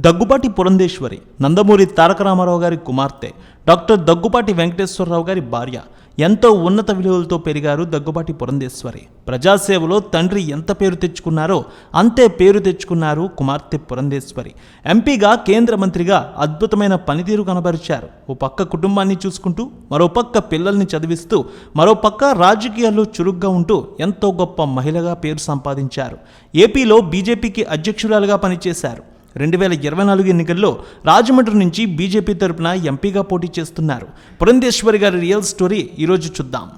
దగ్గుబాటి పురంధేశ్వరి నందమూరి తారక రామారావు గారి కుమార్తె డాక్టర్ దగ్గుబాటి వెంకటేశ్వరరావు గారి భార్య ఎంతో ఉన్నత విలువలతో పెరిగారు దగ్గుబాటి పురంధేశ్వరి. ప్రజాసేవలో తండ్రి ఎంత పేరు తెచ్చుకున్నారో అంతే పేరు తెచ్చుకున్నారు కుమార్తె పురంధేశ్వరి. ఎంపీగా కేంద్ర మంత్రిగా అద్భుతమైన పనితీరు కనబరిచారు. ఓ పక్క కుటుంబాన్ని చూసుకుంటూ మరో పక్క పిల్లల్ని చదివిస్తూ మరో పక్క రాజకీయాల్లో చురుగ్గా ఉంటూ ఎంతో గొప్ప మహిళగా పేరు సంపాదించారు. ఏపీలో బీజేపీకి అధ్యక్షురాలుగా పనిచేశారు. రెండు వేల ఇరవై నాలుగు ఎన్నికల్లో రాజమండ్రి నుంచి బీజేపీ తరపున ఎంపీగా పోటీ చేస్తున్నారు. పురంధేశ్వరి గారి రియల్ స్టోరీ ఈరోజు చూద్దాం.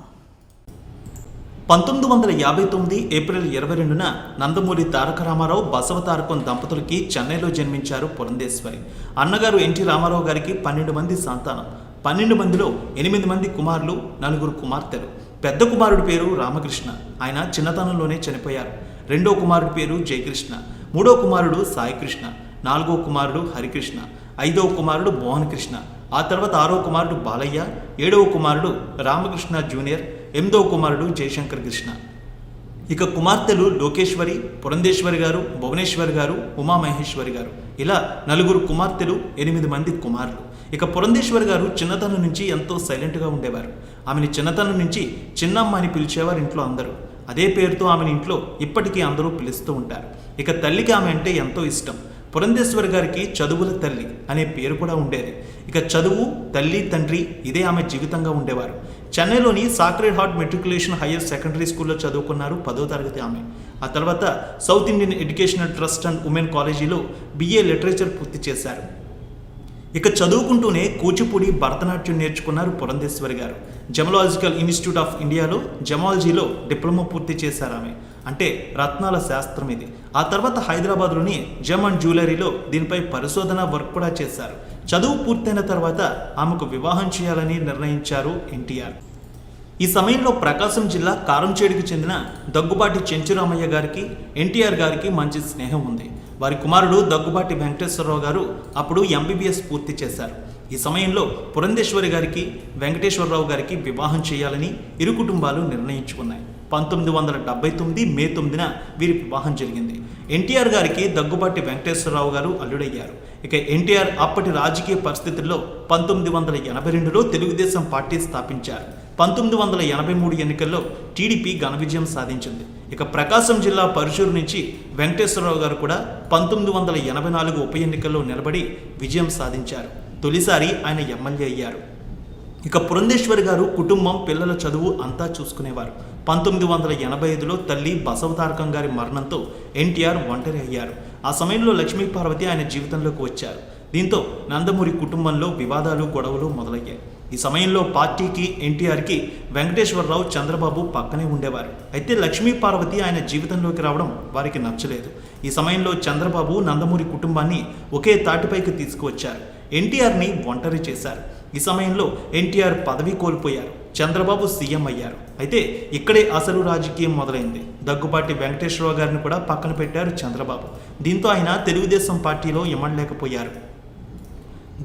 పంతొమ్మిది వందల యాభై తొమ్మిది ఏప్రిల్ ఇరవై రెండున నందమూరి తారక రామారావు బసవ తారకం దంపతులకి చెన్నైలో జన్మించారు పురంధేశ్వరి. అన్నగారు ఎన్టీ రామారావు గారికి పన్నెండు మంది సంతానం. పన్నెండు మందిలో ఎనిమిది మంది కుమారులు నలుగురు కుమార్తెలు. పెద్ద కుమారుడి పేరు రామకృష్ణ. ఆయన చిన్నతనంలోనే చనిపోయారు. రెండో కుమారుడి పేరు జయకృష్ణ. మూడో కుమారుడు సాయికృష్ణ. నాలుగో కుమారుడు హరికృష్ణ ఐదవ కుమారుడు మోహన్ కృష్ణ ఆ తర్వాత ఆరో కుమారుడు బాలయ్య ఏడవ కుమారుడు రామకృష్ణ జూనియర్ ఎనిమిదవ కుమారుడు జయశంకర్ కృష్ణ. ఇక కుమార్తెలు లోకేశ్వరి పురంధేశ్వరి గారు భువనేశ్వరి గారు ఉమామహేశ్వరి గారు. ఇలా నలుగురు కుమార్తెలు ఎనిమిది మంది కుమారులు. ఇక పురంధేశ్వరి గారు చిన్నతనం నుంచి ఎంతో సైలెంట్గా ఉండేవారు. ఆమెని చిన్నతనం నుంచి చిన్నమ్మ అని పిలిచేవారు ఇంట్లో అందరూ. అదే పేరుతో ఆమెను ఇంట్లో ఇప్పటికీ అందరూ పిలుస్తూ ఉంటారు. ఇక తల్లికి ఆమె అంటే ఎంతో ఇష్టం. పురంధేశ్వరి గారికి చదువుల తల్లి అనే పేరు కూడా ఉండేది. ఇక చదువు తల్లి తండ్రి ఇదే ఆమె జీవితంగా ఉండేవారు. చెన్నైలోని sacred heart matriculation higher secondary స్కూల్లో చదువుకున్నారు పదో తరగతి ఆమె. ఆ తర్వాత South Indian educational trust and women కాలేజీలో బిఏ లిటరేచర్ పూర్తి చేశారు. ఇక చదువుకుంటూనే కూచిపూడి భరతనాట్యం నేర్చుకున్నారు పురంధేశ్వరి గారు. జమలాజికల్ ఇన్స్టిట్యూట్ ఆఫ్ ఇండియాలో జమాలజీలో డిప్లొమా పూర్తి చేశారు ఆమె. అంటే రత్నాల శాస్త్రం ఇది. ఆ తర్వాత హైదరాబాద్లోని జమ్ అండ్ జ్యువెలరీలో దీనిపై పరిశోధన వర్క్ కూడా చేశారు. చదువు పూర్తయిన తర్వాత ఆమెకు వివాహం చేయాలని నిర్ణయించారు ఎన్టీఆర్. ఈ సమయంలో ప్రకాశం జిల్లా కారంచేడుకు చెందిన దగ్గుబాటి చెంచురామయ్య గారికి ఎన్టీఆర్ గారికి మంచి స్నేహం ఉంది. వారి కుమారుడు దగ్గుబాటి వెంకటేశ్వరరావు గారు అప్పుడు ఎంబీబీఎస్ పూర్తి చేశారు. ఈ సమయంలో పురంధేశ్వరి గారికి వెంకటేశ్వరరావు గారికి వివాహం చేయాలని ఇరు కుటుంబాలు నిర్ణయించుకున్నాయి. పంతొమ్మిది వందల డెబ్బై తొమ్మిది మే తొమ్మిదిన వీరి వివాహం జరిగింది. ఎన్టీఆర్ గారికి దగ్గుబాటి వెంకటేశ్వరరావు గారు అల్లుడయ్యారు. ఇక ఎన్టీఆర్ అప్పటి రాజకీయ పరిస్థితుల్లో పంతొమ్మిది వందల ఎనభై రెండులో తెలుగుదేశం పార్టీ స్థాపించారు. పంతొమ్మిది వందల ఎనభై మూడు ఎన్నికల్లో టీడీపీ ఘన విజయం సాధించింది. ఇక ప్రకాశం జిల్లా పరుచూరు నుంచి వెంకటేశ్వరరావు గారు కూడా పంతొమ్మిది వందల ఎనభై నాలుగు ఉప ఎన్నికల్లో నిలబడి విజయం సాధించారు. తొలిసారి ఆయన ఎమ్మెల్యే అయ్యారు. ఇక పురంధేశ్వరి గారు కుటుంబం పిల్లల చదువు అంతా చూసుకునేవారు. పంతొమ్మిది వందల ఎనభై ఐదులో తల్లి బసవతారకం గారి మరణంతో ఎన్టీఆర్ ఒంటరి అయ్యారు. ఆ సమయంలో లక్ష్మీ పార్వతి ఆయన జీవితంలోకి వచ్చారు. దీంతో నందమూరి కుటుంబంలో వివాదాలు గొడవలు మొదలయ్యాయి. ఈ సమయంలో పార్టీకి ఎన్టీఆర్కి వెంకటేశ్వరరావు చంద్రబాబు పక్కనే ఉండేవారు. అయితే లక్ష్మీ పార్వతి ఆయన జీవితంలోకి రావడం వారికి నచ్చలేదు. ఈ సమయంలో చంద్రబాబు నందమూరి కుటుంబాన్ని ఒకే తాటిపైకి తీసుకువచ్చారు. ఎన్టీఆర్ని ఒంటరి చేశారు. ఈ సమయంలో ఎన్టీఆర్ పదవి కోల్పోయారు. చంద్రబాబు సీఎం అయ్యారు. అయితే ఇక్కడే అసలు రాజకీయం మొదలైంది. దగ్గుపాటి వెంకటేశ్వరరావు గారిని కూడా పక్కన పెట్టారు చంద్రబాబు. దీంతో ఆయన తెలుగుదేశం పార్టీలో ఇమ్మడలేకపోయారు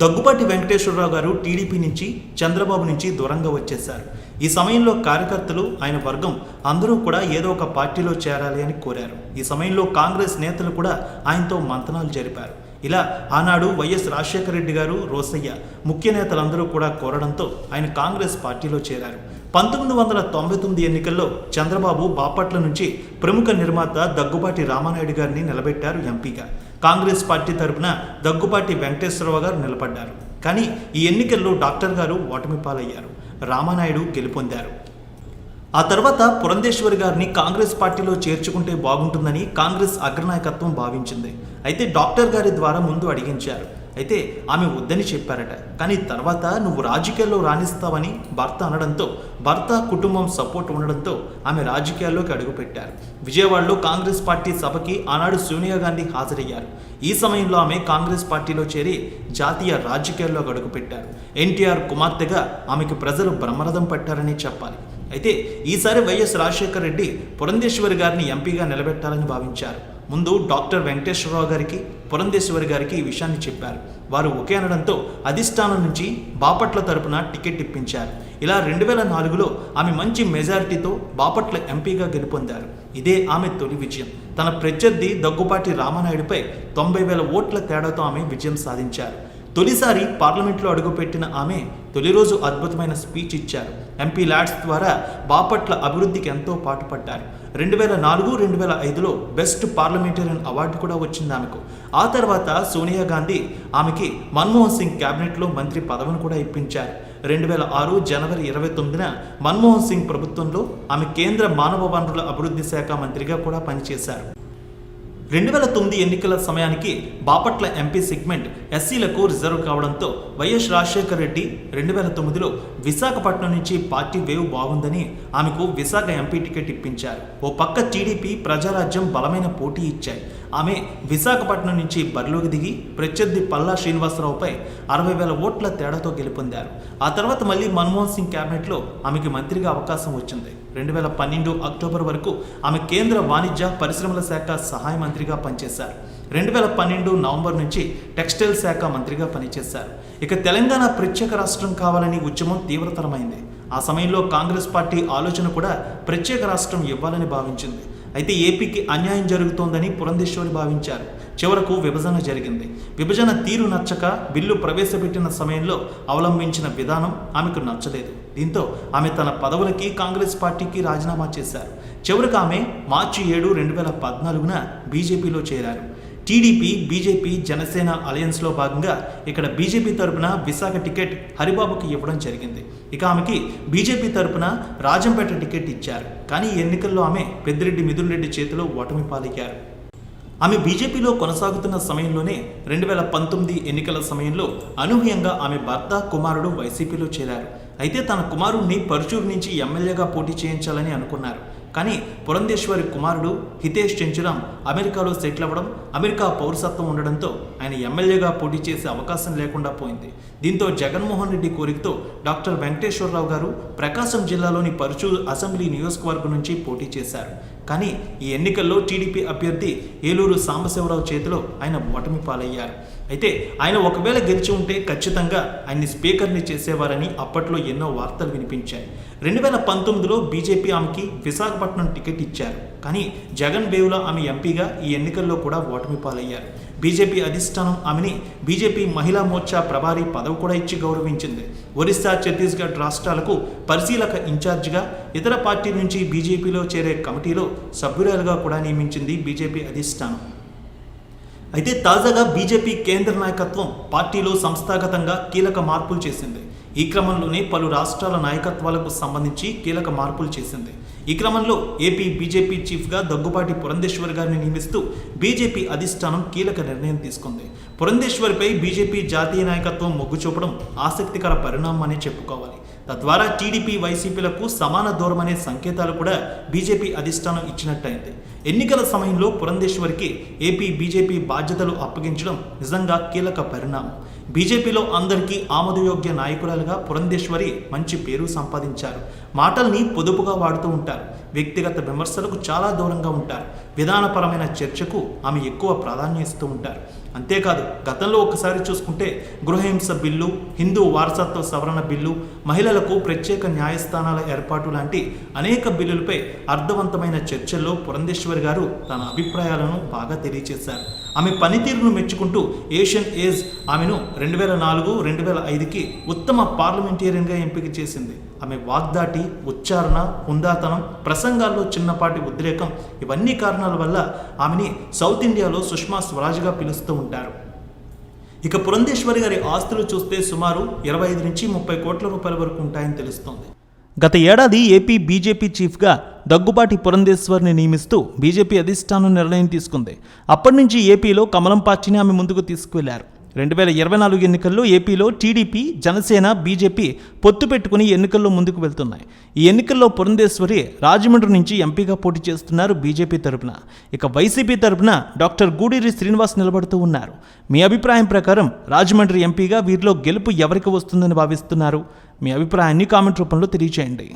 దగ్గుపాటి వెంకటేశ్వరరావు గారు టీడీపీ నుంచి చంద్రబాబు నుంచి దూరంగా వచ్చేశారు. ఈ సమయంలో కార్యకర్తలు ఆయన వర్గం అందరూ కూడా ఏదో ఒక పార్టీలో చేరాలి అని కోరారు. ఈ సమయంలో కాంగ్రెస్ నేతలు కూడా ఆయనతో మంతనాలు జరిపారు. ఇలా ఆనాడు వైఎస్ రాజశేఖర రెడ్డి గారు రోసయ్య ముఖ్య నేతలందరూ కూడా కోరడంతో ఆయన కాంగ్రెస్ పార్టీలో చేరారు. పంతొమ్మిది వందల తొంభై తొమ్మిది ఎన్నికల్లో చంద్రబాబు బాపట్ల నుంచి ప్రముఖ నిర్మాత దగ్గుబాటి రామానాయుడు గారిని నిలబెట్టారు ఎంపీగా. కాంగ్రెస్ పార్టీ తరపున దగ్గుబాటి వెంకటేశ్వరరావు గారు నిలబడ్డారు. కానీ ఈ ఎన్నికల్లో డాక్టర్ గారు ఓటమి పాలయ్యారు రామానాయుడు గెలుపొందారు. ఆ తర్వాత పురంధేశ్వరి గారిని కాంగ్రెస్ పార్టీలో చేర్చుకుంటే బాగుంటుందని కాంగ్రెస్ అగ్రనాయకత్వం భావించింది. అయితే డాక్టర్ గారి ద్వారా ముందు అడిగించారు. అయితే ఆమె వద్దని చెప్పారట. కానీ తర్వాత నువ్వు రాజకీయాల్లో రాణిస్తావని భర్త అనడంతో భర్త కుటుంబం సపోర్ట్ ఉండడంతో ఆమె రాజకీయాల్లోకి అడుగుపెట్టారు. విజయవాడలో కాంగ్రెస్ పార్టీ సభకి ఆనాడు సోనియా గాంధీ హాజరయ్యారు. ఈ సమయంలో ఆమె కాంగ్రెస్ పార్టీలో చేరి జాతీయ రాజకీయాల్లోకి అడుగుపెట్టారు. ఎన్టీఆర్ కుమార్తెగా ఆమెకు ప్రజలు బ్రహ్మరథం పట్టారని చెప్పాలి. అయితే ఈసారి వైఎస్ రాజశేఖర రెడ్డి పురంధేశ్వరి గారిని ఎంపీగా నిలబెట్టాలని భావించారు. ముందు డాక్టర్ వెంకటేశ్వరరావు గారికి పురంధేశ్వరి గారికి ఈ విషయాన్ని చెప్పారు. వారు ఒకే అనడంతో అధిష్టానం నుంచి బాపట్ల తరపున టికెట్ ఇప్పించారు. ఇలా రెండు వేల నాలుగులో ఆమె మంచి మెజారిటీతో బాపట్ల ఎంపీగా గెలుపొందారు. ఇదే ఆమె తొలి విజయం. తన ప్రత్యర్థి దగ్గుపాటి రామానాయుడుపై తొంభై వేల ఓట్ల తేడాతో ఆమె విజయం సాధించారు. తొలిసారి పార్లమెంట్లో అడుగుపెట్టిన ఆమె తొలి రోజు అద్భుతమైన స్పీచ్ ఇచ్చారు. ఎంపీ ల్యాడ్స్ ద్వారా బాపట్ల అభివృద్ధికి ఎంతో పాటుపడ్డారు. రెండు వేల నాలుగు రెండు వేల ఐదులో బెస్ట్ పార్లమెంటేరియన్ అవార్డు కూడా వచ్చింది ఆమెకు. ఆ తర్వాత సోనియా గాంధీ ఆమెకి మన్మోహన్ సింగ్ క్యాబినెట్లో మంత్రి పదవిని కూడా ఇప్పించారు. రెండు వేల ఆరు జనవరి ఇరవై తొమ్మిదిన మన్మోహన్ సింగ్ ప్రభుత్వంలో ఆమె కేంద్ర మానవ వనరుల అభివృద్ధి శాఖ మంత్రిగా కూడా పనిచేశారు. రెండు వేల తొమ్మిది ఎన్నికల సమయానికి బాపట్ల ఎంపీ సెగ్మెంట్ ఎస్సీలకు రిజర్వ్ కావడంతో వైఎస్ రాజశేఖర్ రెడ్డి రెండు వేల తొమ్మిదిలో విశాఖపట్నం నుంచి పార్టీ వేవ్ బాగుందని ఆమెకు విశాఖ ఎంపీ టికెట్ ఇప్పించారు. ఓ పక్క టీడీపీ ప్రజారాజ్యం బలమైన పోటీ ఇచ్చాయి. ఆమె విశాఖపట్నం నుంచి బరిలోకి దిగి ప్రత్యర్థి పల్లా శ్రీనివాసరావుపై అరవై వేల ఓట్ల తేడాతో గెలుపొందారు. ఆ తర్వాత మళ్ళీ మన్మోహన్ సింగ్ క్యాబినెట్లో ఆమెకి మంత్రిగా అవకాశం వచ్చింది. రెండు వేల పన్నెండు అక్టోబర్ వరకు ఆమె కేంద్ర వాణిజ్య పరిశ్రమల శాఖ సహాయ మంత్రిగా పనిచేశారు. రెండు వేల పన్నెండు నవంబర్ నుంచి టెక్స్టైల్ శాఖ మంత్రిగా పనిచేశారు. ఇక తెలంగాణ ప్రత్యేక రాష్ట్రం కావాలని ఉద్యమం తీవ్రతరమైంది. ఆ సమయంలో కాంగ్రెస్ పార్టీ ఆలోచన కూడా ప్రత్యేక రాష్ట్రం ఇవ్వాలని భావించింది. అయితే ఏపీకి అన్యాయం జరుగుతోందని పురంధేశ్వరి భావించారు. చివరకు విభజన జరిగింది. విభజన తీరు నచ్చక బిల్లు ప్రవేశపెట్టిన సమయంలో అవలంబించిన విధానం ఆమెకు నచ్చలేదు. దీంతో ఆమె తన పదవులకి కాంగ్రెస్ పార్టీకి రాజీనామా చేశారు. చివరికి ఆమె మార్చి ఏడు రెండు వేల పద్నాలుగున బీజేపీలో చేరారు. టీడీపీ బీజేపీ జనసేన అలయన్స్లో భాగంగా ఇక్కడ బీజేపీ తరపున విశాఖ టికెట్ హరిబాబుకి ఇవ్వడం జరిగింది. ఇక ఆమెకి బీజేపీ తరపున రాజంపేట టికెట్ ఇచ్చారు. కానీ ఈ ఎన్నికల్లో ఆమె పెద్దిరెడ్డి మిథున్ రెడ్డి చేతిలో ఓటమి పాలయ్యారు. ఆమె బీజేపీలో కొనసాగుతున్న సమయంలోనే రెండు వేల పంతొమ్మిది ఎన్నికల సమయంలో అనూహ్యంగా ఆమె భర్త కుమారుడు వైసీపీలో చేరారు. అయితే తన కుమారుణ్ణి పరుచూరు నుంచి ఎమ్మెల్యేగా పోటీ చేయించాలని అనుకున్నారు. కానీ పురంధేశ్వరి కుమారుడు హితేష్ చెంచురాం అమెరికాలో సెటిల్ అవ్వడం అమెరికా పౌరసత్వం ఉండడంతో ఆయన ఎమ్మెల్యేగా పోటీ చేసే అవకాశం లేకుండా పోయింది. దీంతో జగన్మోహన్ రెడ్డి కోరికతో డాక్టర్ వెంకటేశ్వరరావు గారు ప్రకాశం జిల్లాలోని పరుచూరు అసెంబ్లీ నియోజకవర్గం నుంచి పోటీ చేశారు. కానీ ఈ ఎన్నికల్లో టీడీపీ అభ్యర్థి ఏలూరు సాంబశివరావు చేతిలో ఆయన ఓటమి పాలయ్యారు. అయితే ఆయన ఒకవేళ గెలిచి ఉంటే ఖచ్చితంగా ఆయన్ని స్పీకర్ని చేసేవారని అప్పట్లో ఎన్నో వార్తలు వినిపించాయి. రెండు వేల పంతొమ్మిదిలో బీజేపీ ఆమెకి విశాఖపట్నం టికెట్ ఇచ్చారు. కానీ జగన్ బేవుల ఆమె ఎంపీగా ఈ ఎన్నికల్లో కూడా ఓటమి పాలయ్యారు. బీజేపీ అధిష్టానం ఆమెని బీజేపీ మహిళా మోర్చా ప్రభారీ పదవి కూడా ఇచ్చి గౌరవించింది. ఒరిస్సా ఛత్తీస్గఢ్ రాష్ట్రాలకు పరిశీలక ఇన్ఛార్జిగా ఇతర పార్టీ నుంచి బీజేపీలో చేరే కమిటీలో సభ్యురాలుగా కూడా నియమించింది బీజేపీ అధిష్టానం. అయితే తాజాగా బీజేపీ కేంద్ర నాయకత్వం పార్టీలో సంస్థాగతంగా కీలక మార్పులు చేసింది. ఈ క్రమంలోనే పలు రాష్ట్రాల నాయకత్వాలకు సంబంధించి కీలక మార్పులు చేసింది. ఈ క్రమంలో ఏపీ బీజేపీ చీఫ్గా దగ్గుపాటి పురంధేశ్వర్ గారిని నియమిస్తూ బీజేపీ అధిష్టానం కీలక నిర్ణయం తీసుకుంది. పురంధేశ్వరిపై బీజేపీ జాతీయ నాయకత్వం మొగ్గు చూపడం ఆసక్తికర పరిణామం అని చెప్పుకోవాలి. తద్వారా టీడీపీ వైసీపీలకు సమాన దూరం అనే సంకేతాలు కూడా బీజేపీ అధిష్టానం ఇచ్చినట్టయింది. ఎన్నికల సమయంలో పురంధేశ్వరికి ఏపీ బీజేపీ బాధ్యతలు అప్పగించడం నిజంగా కీలక పరిణామం. బీజేపీలో అందరికీ ఆమోదయోగ్య నాయకురాలుగా పురంధేశ్వరి మంచి పేరు సంపాదించారు. మాటల్ని పొదుపుగా వాడుతూ ఉంటారు. వ్యక్తిగత విమర్శలకు చాలా దూరంగా ఉంటారు. విధానపరమైన చర్చకు ఆమె ఎక్కువ ప్రాధాన్యం ఇస్తూ ఉంటారు. అంతేకాదు గతంలో ఒకసారి చూసుకుంటే గృహహింస బిల్లు హిందూ వారసత్వ సవరణ బిల్లు మహిళలకు ప్రత్యేక న్యాయస్థానాల ఏర్పాటు లాంటి అనేక బిల్లులపై అర్థవంతమైన చర్చల్లో పురంధేశ్వరి గారు తన అభిప్రాయాలను బాగా తెలియజేశారు ఆమె పనితీరును మెచ్చుకుంటూ ఏషియన్ ఏజ్ ఆమెను రెండు వేల నాలుగు రెండు వేల ఐదుకి ఉత్తమ పార్లమెంటేరియన్గా ఎంపిక చేసింది. ఆమె వాగ్దాటి ఉచ్చారణ హుందాతనం ప్రసంగాల్లో చిన్నపాటి ఉద్రేకం ఇవన్నీ కారణాల వల్ల ఆమెని సౌత్ ఇండియాలో సుష్మా స్వరాజ్గా పిలుస్తూ ఉంటారు. ఇక పురంధేశ్వరి గారి ఆస్తులు చూస్తే సుమారు ఇరవై ఐదు నుంచి ముప్పై కోట్ల రూపాయల వరకు ఉంటాయని తెలుస్తోంది. గత ఏడాది ఏపీ బీజేపీ చీఫ్గా దగ్గుబాటి పురంధేశ్వర్ని నియమిస్తూ బీజేపీ అధిష్టానం నిర్ణయం తీసుకుంది. అప్పటి నుంచి ఏపీలో కమలం పార్టీని ఆమె ముందుకు తీసుకువెళ్ళారు. రెండు వేల ఇరవై నాలుగు ఎన్నికల్లో ఏపీలో టీడీపీ జనసేన బీజేపీ పొత్తు పెట్టుకుని ఎన్నికల్లో ముందుకు వెళ్తున్నాయి. ఈ ఎన్నికల్లో పురంధేశ్వరి రాజమండ్రి నుంచి ఎంపీగా పోటీ చేస్తున్నారు బీజేపీ తరపున. ఇక వైసీపీ తరపున డాక్టర్ గూడూరి శ్రీనివాస్ నిలబడుతూ ఉన్నారు. మీ అభిప్రాయం ప్రకారం రాజమండ్రి ఎంపీగా వీరిలో గెలుపు ఎవరికి వస్తుందని భావిస్తున్నారు? మీ అభిప్రాయాన్ని కామెంట్ రూపంలో తెలియచేయండి.